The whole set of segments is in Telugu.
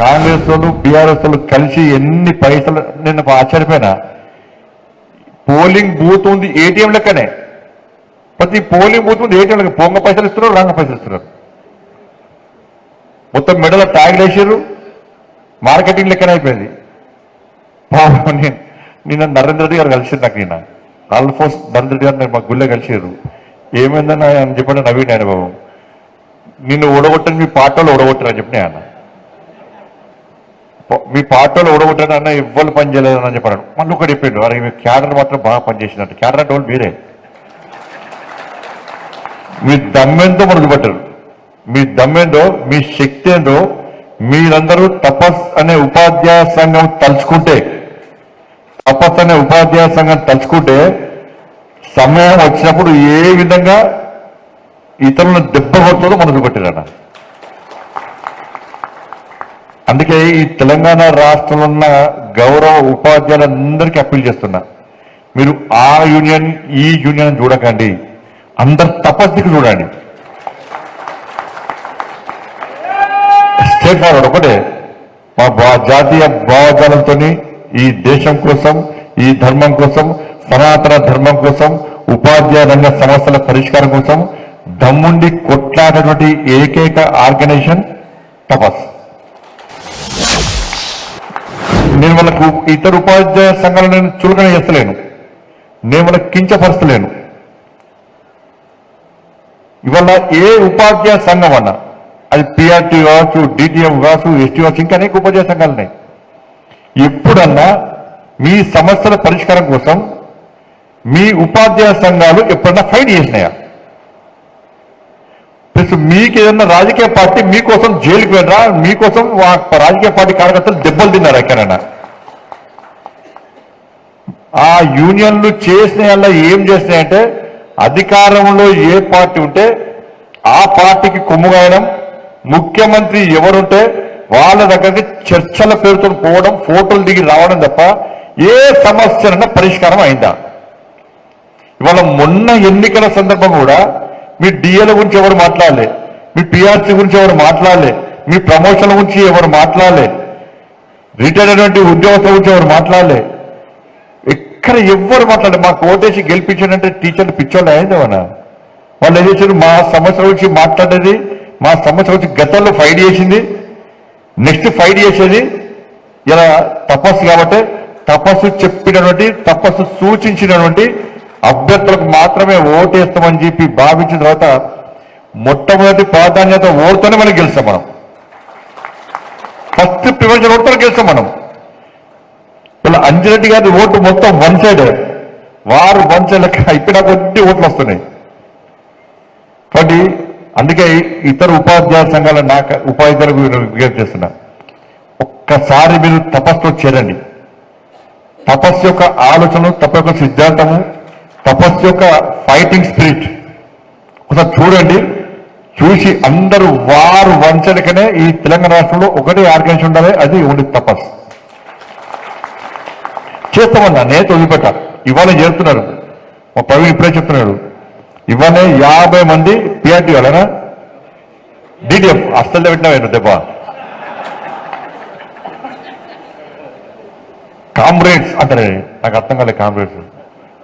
కాంగ్రెస్ వాళ్ళు బీఆర్ఎస్ వాళ్ళు కలిసి ఎన్ని పైసలు నేను ఆశ్చర్యపోయినా? పోలింగ్ బూత్ ఉంది ఏటీఎం లెక్కనే. ప్రతి పోలింగ్ బూత్ ఉంది ఏటీఎం లెక్క. పొంగ పైసలు ఇస్తున్నారు రంగ పైసలు ఇస్తున్నారు. మొత్తం మెడల ట్యాగ్ వేసారు మార్కెటింగ్ లెక్కన అయిపోయింది. పాపం నేను- నిన్న నరేంద్ర రెడ్డి గారు కలిసి నాకు నిన్న. ఆల్మోస్ట్ నరేంద్ర రెడ్డి గారు మా గుళ్ళే కలిసారు ఏమైందని ఆయన చెప్పండి నవీన్ ఆయన బాబు. నిన్ను ఓడగొట్టని మీ పాటలు ఓడగొట్టారని చెప్పిన ఆయన మీ పార్టీలో ఓడగొట్టాను అన్న ఎవ్వరు పని చేయలేదని చెప్పాడు. మళ్ళీ ఒకటి చెప్పిండు అరే మీ క్యాడర్ మాత్రం బాగా పనిచేసిందంట క్యాడర్ అంటే వాళ్ళు మీరే మీ దమ్మెంతో మొదలుపెట్టారు మీ దమ్మేందో మీ శక్తి ఏందో మీరందరూ తపస్ అనే ఉపాధ్యాయ సంఘం తలుచుకుంటే తపస్ అనే ఉపాధ్యాయ సంఘం తలుచుకుంటే సమయం వచ్చినప్పుడు ఏ విధంగా ఇతరులను దెబ్బ కొడుతుందో మొదలు పెట్టారట అందుకే ఈ తెలంగాణ రాష్ట్రంలో ఉన్న గౌరవ ఉపాధ్యాయులందరికీ అప్పీల్ చేస్తున్నా. మీరు ఆ యూనియన్ ఈ యూనియన్ చూడకండి. అందరు తపస్సుకి చూడండి. స్టేట్ ఫార్వర్డ్ ఒకటే మా జాతీయ భావజాలంతో ఈ దేశం కోసం ఈ ధర్మం కోసం సనాతన ధర్మం కోసం ఉపాధ్యాయ రంగ సమస్యల పరిష్కారం కోసం దమ్ముండి కొట్లాడేటువంటి ఏకైక ఆర్గనైజేషన్ తపస్ వాళ్ళకు ఇతర ఉపాధ్యాయ సంఘాలను నేను చులకన చేస్తలేను. నేను వాళ్ళకి కించపరచలేను ఇవాళ ఏ ఉపాధ్యాయ సంఘం అన్నా అది పిఆర్టీ కావచ్చు డిటిఎం కావచ్చు ఎస్టీ కావచ్చు ఇంకా అనేక ఉపాధ్యాయ సంఘాలు ఉన్నాయి. ఎప్పుడన్నా మీ సమస్యల పరిష్కారం కోసం మీ ఉపాధ్యాయ సంఘాలు ఎప్పుడన్నా ఫైట్ చేసినాయా? ప్లస్ మీకు ఏదన్నా రాజకీయ పార్టీ మీకోసం జైలుకి వెళ్ళరా? మీకోసం రాజకీయ పార్టీ కార్యకర్తలు దెబ్బలు తిన్నారు ఎక్కడైనా? ఆ యూనియన్లు చేసిన ఏం చేసినాయంటే అధికారంలో ఏ పార్టీ ఉంటే ఆ పార్టీకి కొమ్ముగాయడం ముఖ్యమంత్రి ఎవరుంటే వాళ్ళ దగ్గరికి చర్చల పేరుతో పోవడం ఫోటోలు దిగి రావడం తప్ప ఏ సమస్యలన్నా పరిష్కారం అయిందా? ఇవాళ మొన్న ఎన్నికల సందర్భం కూడా మీ డిఏల గురించి ఎవరు మాట్లాడలే మీ పిఆర్సీ గురించి ఎవరు మాట్లాడలే మీ ప్రమోషన్ల గురించి ఎవరు మాట్లాడలే రిటైర్ అయినటువంటి ఉద్యోగస్తుల గురించి ఎవరు మాట్లాడలే ఎక్కడ ఎవ్వరు మాట్లాడలే మాకు ఓటేసి గెలిపించాడంటే టీచర్లు పిచ్చోళ్ళు అయిందేమన్నా వాళ్ళు ఏం చేశారు? మా సంవత్సరం వచ్చి మాట్లాడేది మా సంవత్సరం వచ్చి గతంలో ఫైట్ చేసింది. నెక్స్ట్ ఫైట్ చేసేది. ఇలా తపస్సు కాబట్టి తపస్సు చెప్పినటువంటి తపస్సు సూచించినటువంటి అభ్యర్థులకు మాత్రమే ఓటేస్తామని చెప్పి భావించిన తర్వాత మొట్టమొదటి ప్రాధాన్యత ఓటుతోనే మనం గెలుస్తాం మనం. ఫస్ట్ ప్రివెన్షన్ ఓటుతో గెలుస్తాం మనం. వాళ్ళు అంజిరెడ్డి గారి ఓటు మొత్తం వన్ సైడ్ వారు వన్ సైడ్ లెక్క అయిపోయినా కొద్ది ఓట్లు వస్తున్నాయి. కాబట్టి అందుకే ఇతర ఉపాధ్యాయ సంఘాల నాకు ఉపాధ్యాయులకు విజ్ఞప్తి చేస్తున్నా. ఒక్కసారి మీరు తపస్సులో చేరండి. తపస్సు యొక్క ఆలోచన తప యొక్క సిద్ధాంతము తపస్సు యొక్క ఫైటింగ్ స్పిరిట్ ఒకసారి చూడండి. చూసి అందరూ వారు వంచడికనే ఈ తెలంగాణ రాష్ట్రంలో ఒకటే ఆర్గనైజేషన్ ఉండాలి అది ఓన్లీ తపస్సు. చేస్తామన్నా నేను వదిలిపెట్ట. ఇవాళ చేస్తున్నారు. మా ప్రవీణ్ ఇప్పుడే చెప్తున్నాడు. ఇవాళ యాభై మంది పిఆర్టీ వాళ్ళనా? డిటిఎఫ్ అస్సలు పెట్టినా దెబ్బ? కామ్రేడ్స్ అంటారే నాకు అర్థం కాలేదు కామ్రేడ్స్.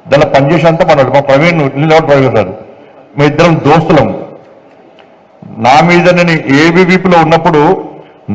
దానిలో పనిచేసేంత మనోడు మా ప్రవీణ్ నిలబడి ప్రవీణ్ సార్. ఇద్దరం దోస్తులం. నా మీద నేను ఏబీవీపీలో ఉన్నప్పుడు